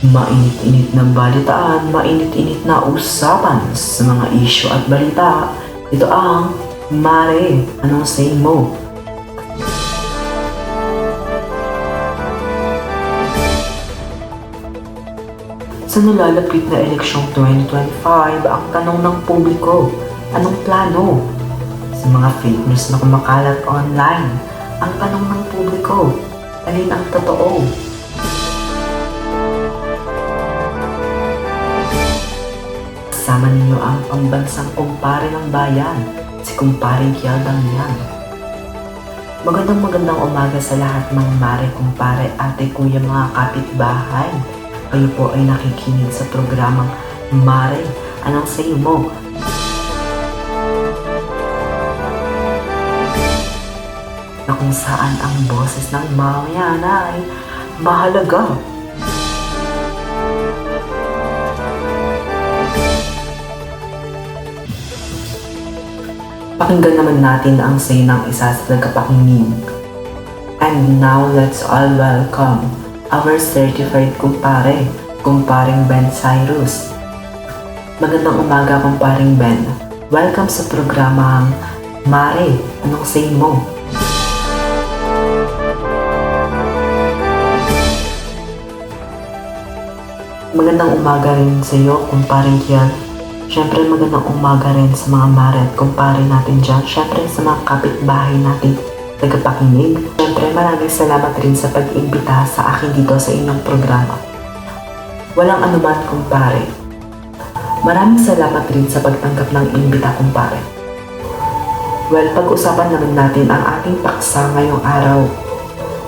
Mainit-init na balitaan, mainit-init na usapan sa mga isyo at balita. Ito ang Mare, anong say mo? Sa nalalapit na eleksyong 2025, ang tanong ng publiko, anong plano? Sa mga fake news na kumakalat online, ang tanong ng publiko, alin ang totoo? Kasama ninyo ang pambansang kumpare ng bayan, si kumparing Kialdang yan. Magandang magandang umaga sa lahat ng mare, kumpare, ate, kuya, mga kapitbahay. Kayo po ay nakikinig sa programang Mare, anong sayo mo? Na kung saan ang boses ng mamayan ay mahalaga. Pakinggan naman natin ang say ng isa sa tagapakinig. And now let's all welcome our certified kumpare, kumparing Ben Cyrus. Magandang umaga kumparing Ben. Welcome sa programang Mare, anong say mo? Magandang umaga rin sa iyo, kumparing Kian. Siyempre magandang umaga rin sa mga mare at kumpare natin dyan. Siyempre sa mga kapitbahay natin tagapakinig. Siyempre maraming salamat rin sa pag-imbita sa akin dito sa inyong programa. Walang anuman kumpare. Maraming salamat rin sa pagtanggap ng imbita kumpare. Well, pag-usapan naman natin ang ating paksa ngayong araw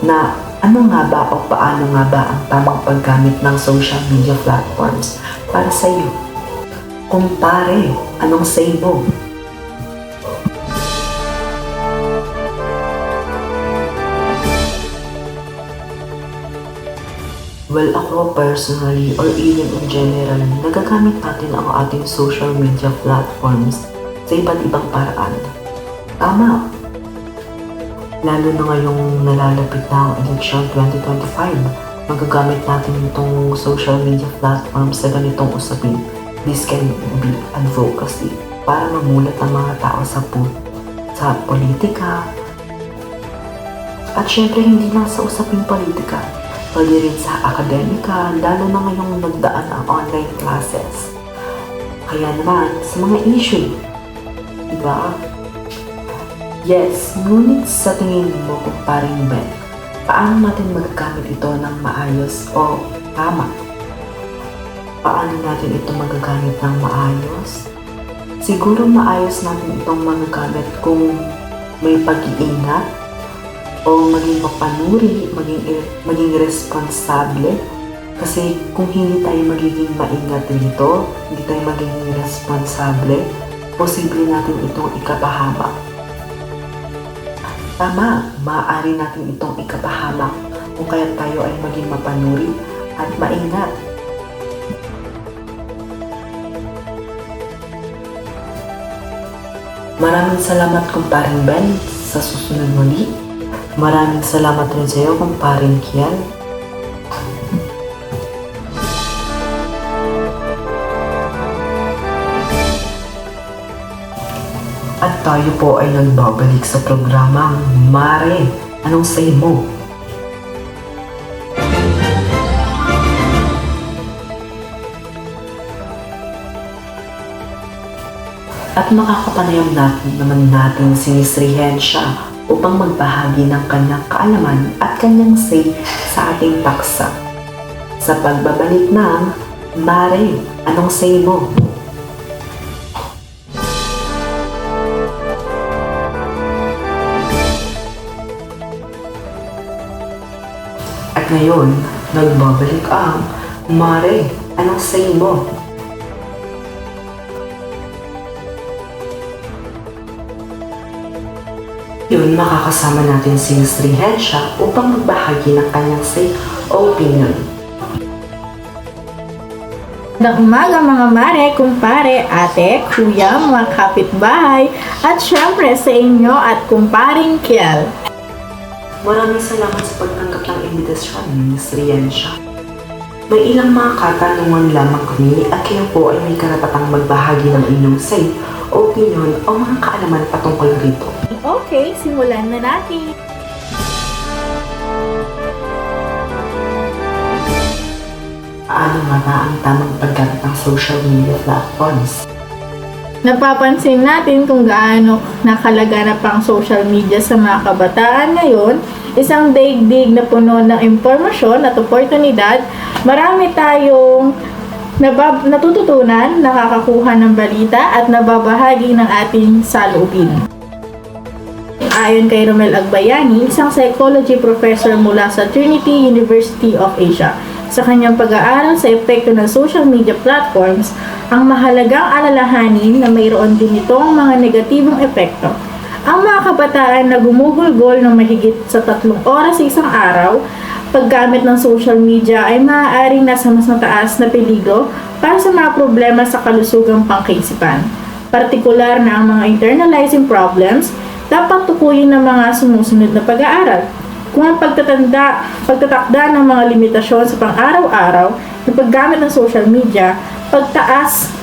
na ano nga ba o paano nga ba ang tamang paggamit ng social media platforms para sa iyo. Kumpare, anong say mo? Well, ako personally or even in general, nagagamit natin ang ating social media platforms sa iba't ibang paraan. Tama. Lalo na ngayong nalalapit na ang election 2025, magagamit natin itong social media platforms sa ganitong usapin. This can be advocacy para mamulat ang mga tao sa, pu- sa politika. At syempre, hindi lang sa usaping politika, pwede rin sa akademika, lalo na ngayong nagdaan ang online classes. Kaya naman, sa mga issue, diba? Yes, ngunit sa tingin mo kung paring Ben, paano natin magagamit ito ng maayos o tama? Paano natin ito magagamit ng maayos? Siguro maayos natin itong magagamit kung may pag-iingat o maging mapanuri, maging, maging responsable. Kasi kung hindi tayo magiging maingat dito, hindi tayo magiging responsable, posible natin itong ikapahamak. Tama, maaari natin itong ikapahamak kung kaya tayo ay maging mapanuri at maingat. Maraming salamat kumparing Ben sa susunod muli. Maraming salamat rin sa iyo kumparing Kian. At tayo po ay nagbabalik sa programang Mare, anong say mo? At makakapanayam natin naman natin si Miss Rihensya upang magbahagi ng kanyang kaalaman at kanyang say sa ating paksa. Sa pagbabalik ng Mare, anong say mo? At ngayon, nagbabalik ang Mare, anong say mo? Yun, makakasama natin si Miss Rihensya upang magbahagi ng kanyang say o opinion. Magandang umaga mga mare, kumpare, ate, kuya, mga kapitbahay, at syempre sa inyo at kumparing Kiel. Maraming salamat sa pagtanggap ng imbitasyon, Miss Rihensya. May ilang mga katanungan lamang kami at kayo po ay may karapatang magbahagi ng inyong say, opinion o mga kaalaman patungkol rito. Okay, simulan na natin! Paano nga ba ang tamang paggamit ng social media platforms? Napapansin natin kung gaano nakalaganap ang social media sa mga kabataan ngayon, isang daigdig na puno ng impormasyon at oportunidad, marami tayong nabab- natututunan, nakakakuha ng balita at nababahagi ng ating salubin. Ayon kay Romel Agbayani, isang psychology professor mula sa Trinity University of Asia, sa kanyang pag-aaral sa epekto ng social media platforms, ang mahalagang alalahanin na mayroon din itong mga negatibong epekto. Ang mga kabataan na gumugulgol ng mahigit sa tatlong oras sa isang araw, paggamit ng social media ay maaaring nasa mas mataas na peligro para sa mga problema sa kalusugang pangkaisipan. Partikular na ang mga internalizing problems, dapat tukuyin ng mga sumusunod na pag-aaral. Kung ang pagtatanda, pagtatakda ng mga limitasyon sa pang-araw-araw ng paggamit ng social media, pagtaas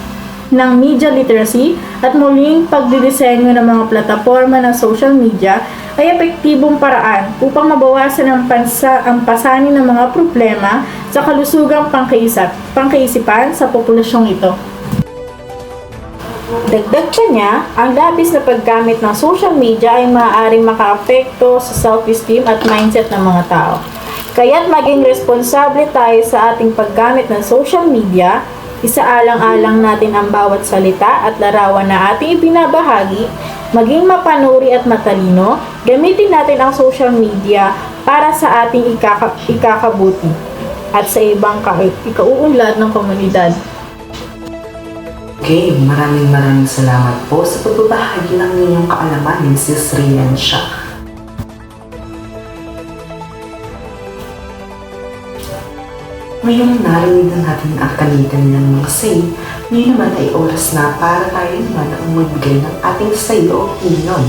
ng media literacy at muling pagdidisenyo ng mga plataforma ng social media ay epektibong paraan upang mabawasan ang, pansa, ang pasanin ng mga problema sa kalusugang pangkaisip, pangkaisipan sa populasyong ito. Dagdag pa niya, ang labis na paggamit ng social media ay maaaring makaapekto sa self-esteem at mindset ng mga tao. Kaya't maging responsable tayo sa ating paggamit ng social media, isaalang-alang natin ang bawat salita at larawan na ating ibinabahagi, maging mapanuri at matalino, gamitin natin ang social media para sa ating ikaka- ikakabuti at sa ibang ka- ikauunlad ng komunidad. Okay, maraming maraming salamat po sa pagbabahagi ng inyong kaalaman, Mrs. Rian Shah. Ngayong narinig na natin ang kanilang mga say, ngayon naman ay oras na para tayo naman ang magbigay ng ating say o opinion.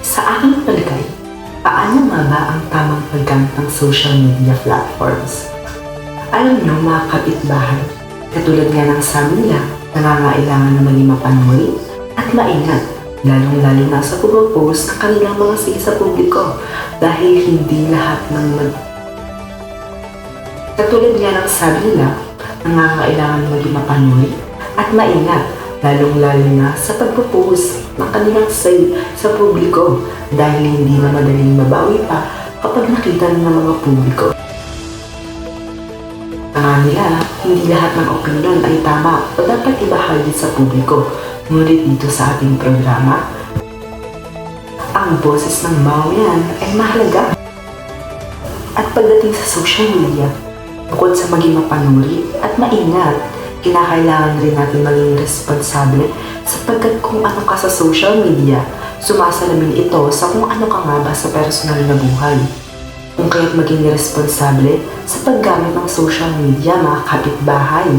Sa aking palagay, paano nga ba ang tamang paggamit ng social media platforms? Alam niyo mga kapitbahay, katulad nga ng sabi nila, nangangailangan na maging mapanuri at maingat, lalong-lalo na sa pag-post ng kanilang mga say sa publiko dahil hindi lahat ng mag Katulad nga ng sabi nila, nangangailangan maging mapanuri at maingat, lalong-lalo na sa pagpo-post ng kanilang say sa publiko dahil hindi na madaling mabawi pa kapag nakita ng mga publiko. Nga nila, hindi lahat ng opinion ay tama o dapat ibahagi sa publiko. Ngunit dito sa ating programa, ang boses ng bayan ay mahalaga. At pagdating sa social media, bukod sa maging mapanuri at maingat, kinakailangan rin natin maging responsable sapagkat kung ano ka sa social media, sumasalamin ito sa kung ano ka nga ba sa personal na buhay. Kung kaya't maging responsable sa paggamit ng social media mga kapitbahay.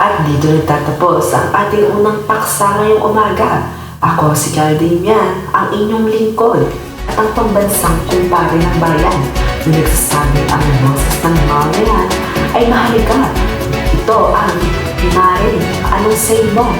At dito nagtatapos ang ating unang paksa ngayong umaga. Ako si Carl ang inyong lingkod at ang pambansang kumpare ng bayan. Yung nagsasabi ang boses ng mamayan ay mahalaga. Ito ang Mare, anong say mo?